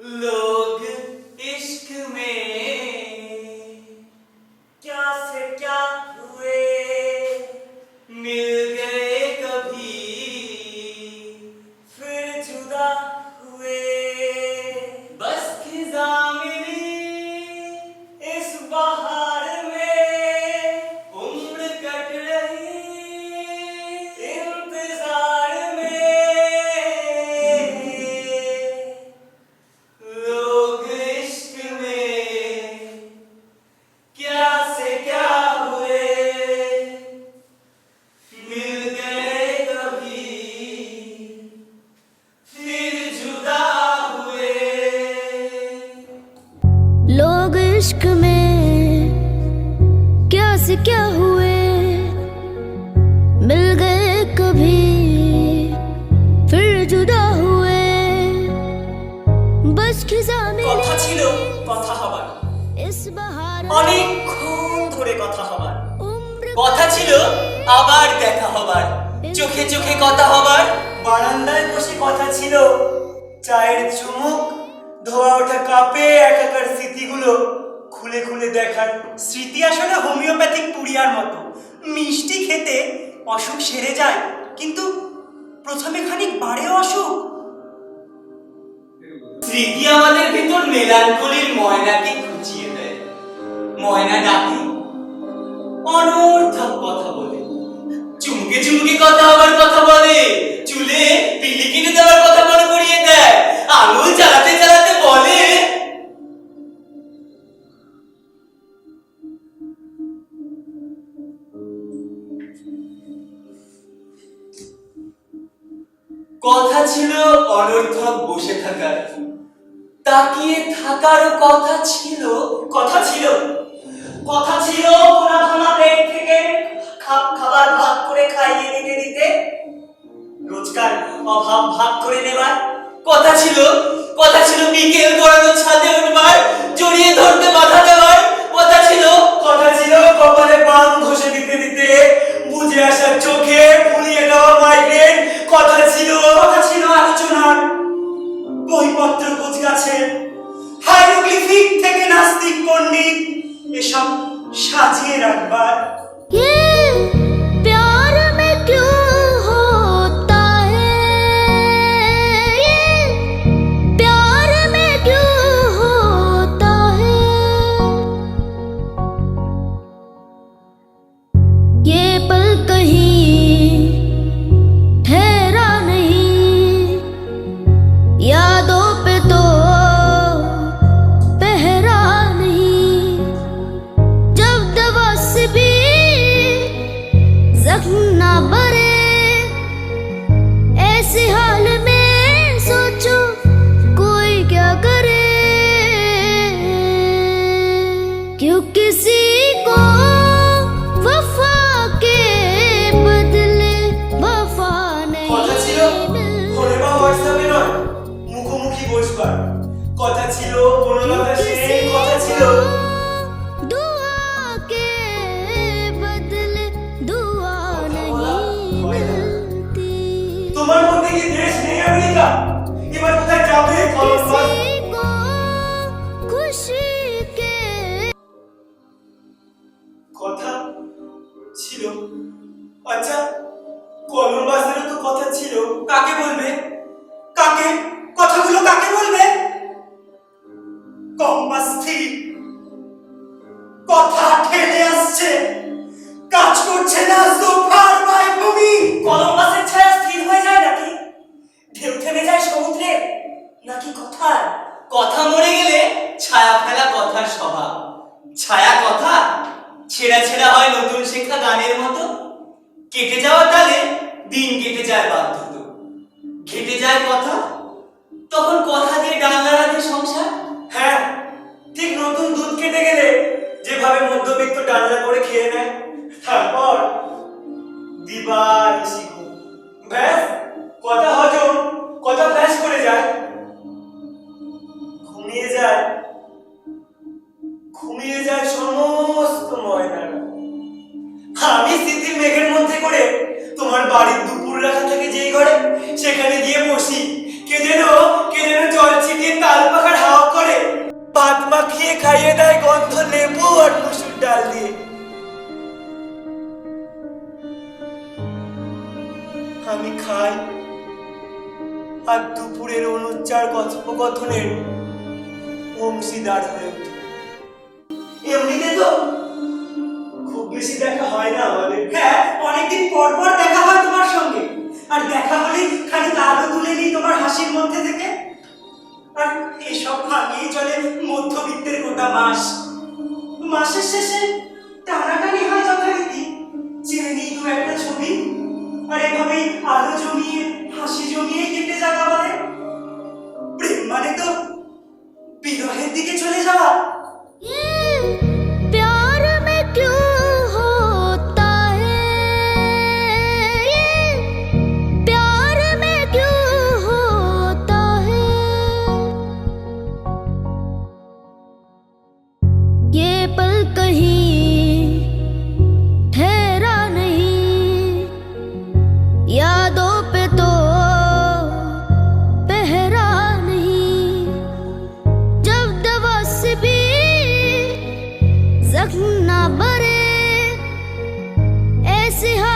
Lord. অনেকক্ষণ ধরে কথা হবার। কথা ছিল আবার দেখা হবার। চোখে চোখে কথা হবার। বারান্দায় বসে কথা ছিল। চায়ের চুমুক ধোয়া ওঠা কাপে একাকার স্মৃতিগুলো খুলে খুলে দেখার স্মৃতি আসলে হোমিওপ্যাথিক পুড়িয়ার মতো। মিষ্টি খেতে অসুখ সেরে যায় কিন্তু প্রথমে খানিক বাড়ে অসুখ। স্মৃতি আমাদের ভিতর মেলানকলির ময়নাকে ময়না ডাকে। অনর্থক কথা বলে। চুমুকে চুমুকে কথা হবার কথা বলে। চুলে পিলি কিনে দেওয়ার কথা মনে করিয়ে দেয়। আঙুল চালাতে চালাতে বলে, কথা ছিল অনর্থক বসে থাকার। তাকিয়ে থাকারও কথা ছিল কথা ছিল কথা ছিল কোনা কোনা পেট থেকে। খাবার ভাগ করে খাইয়ে দিতে দিতে রোজকার অভাব ভাগ করে নেবার। কথা ছিল কথা ছিল বিকেল পড়ানো ছাদে উঠবার, জড়িয়ে ধরতে বাধা দেওয়ার। কথা ছিল কথা ছিল কপালে পান কথা ছিল বনলতা তারপর দিবানিশি ঘুম ব্যাস, কথা হজম, কথা ব্যাস করে যায়। ঘুমিয়ে যায়। ঘুমিয়ে যায় সমস্ত ময়নারা। আমি স্মৃতির মেঘের মধ্যে করে তোমার বাড়ির দুপুর রাখা থাকে যেই ঘরে, সেখানে গিয়ে বসি। কে যেন কে যেন জল ছিটিয়ে তাল পাখার মাখিয়ে খাইয়ে দেয় গন্ধ লেবু আর মুসুর ডাল দিয়ে। আমি খাই। আর দুপুরের অনুচ্চার কথোপকথনের অংশীদার হয়ে উঠি। এমনিতে তো খুব বেশি দেখা হয় না আমাদের। হ্যাঁ অনেকদিন পর পর দেখা হয় তোমার সঙ্গে। আর দেখা হলেই খালি আলো তুলে নিই তোমার হাসির মধ্যে থেকে। আর এসব ভাঙিয়ে চলে মধ্যবিত্তের গোটা মাস। মাসের শেষে টানাটানি হয় যথারীতি। চেনে নিই দু একটা ছবি। আর এভাবেই আলো জমিয়ে, হাসি জমিয়ে কেটে যাক আমাদের প্রেম মানে তো বিরহের দিকে চলে যাওয়া। 最后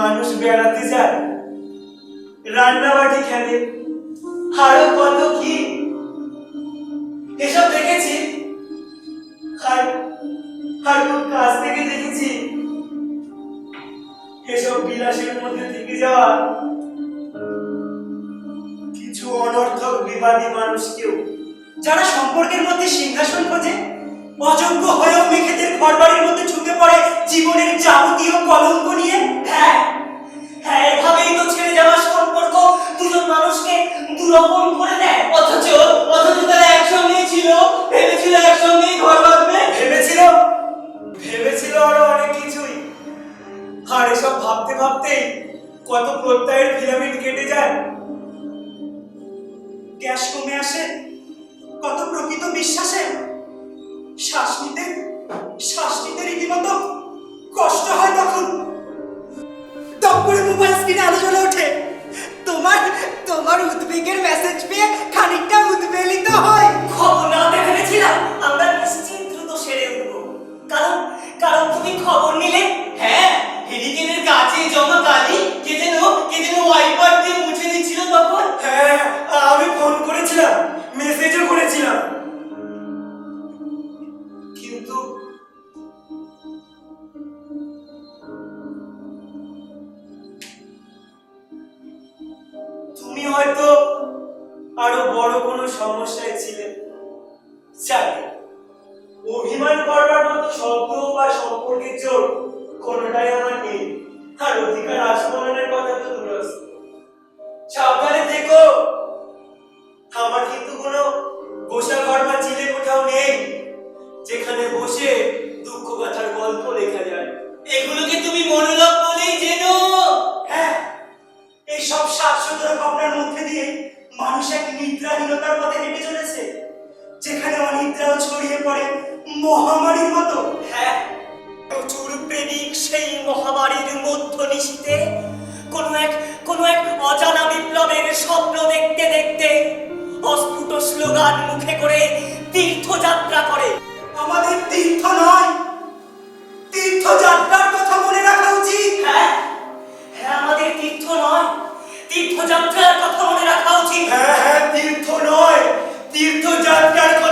মানুষ বেড়াতে যায়, রান্নাবাটি খেলে। আরও কত কি? এসব দেখেছি। কাছ থেকে দেখেছি। এসব বিলাসের মধ্যে থেকে যাওয়া। কিছু অনর্থক বিবাদী মানুষকেও, যারা সম্পর্কের মধ্যে সিংহাসন খোঁজে, অযোগ্য হয়েও মেঘেদের ঘরবাড়ির মধ্যে ঢুকে পড়ে জীবনের যাবতীয় কলঙ্ক নিয়ে হ্যাঁ হ্যাঁ এভাবেই তো ছেড়ে যাওয়া সম্পর্ক। দুজন মানুষকে দুরকম করে দেয়। অথচ অথচ তারা একসঙ্গেই ছিল, ভেবেছিল একসঙ্গেই ঘর বাঁধবে। ভেবেছিল ভেবেছিল আরও অনেক কিছুই। আর এসব ভাবতে ভাবতেই কত প্রত্যয়ের ফিলামেন্ট কেটে যায়। গ্যাস কমে আসে, কত প্রকৃত বিশ্বাসে শ্বাস শ্বাস জ্বলে ওঠে। তোমার তোমার উদ্বেগের মেসেজ পেয়ে খানিকটা উদ্বেলিত হয়। খবর না দেখেছিলাম, আমরা নিশ্চিত দ্রুত সেরে উঠবো। কারণ কারণ তুমি খবর নিলে হ্যাঁ হেরিকেনের কাছে জমা কালি, কে যেন কে যেন ওয়াইপার স্লোগান মুখে করে তীর্থযাত্রা করে। আমাদের তীর্থ নয় তীর্থযাত্রার কথা মনে রাখা উচিত। হ্যাঁ হ্যাঁ আমাদের তীর্থ নয় তীর্থযাত্রার কথা মনে রাখা উচিত। হ্যাঁ হ্যাঁ তীর্থ নয় তীর্থযাত্রার কথা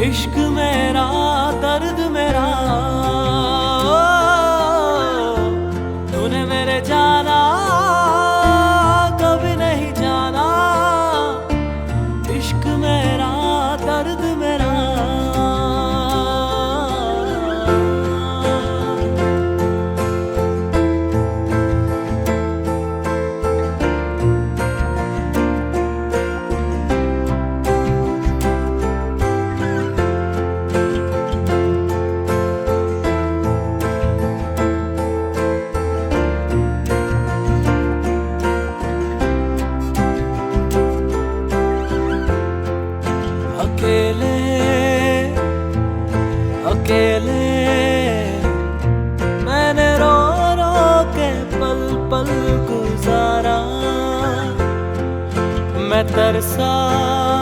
इश्क मेरा दर्द मेरा। tersan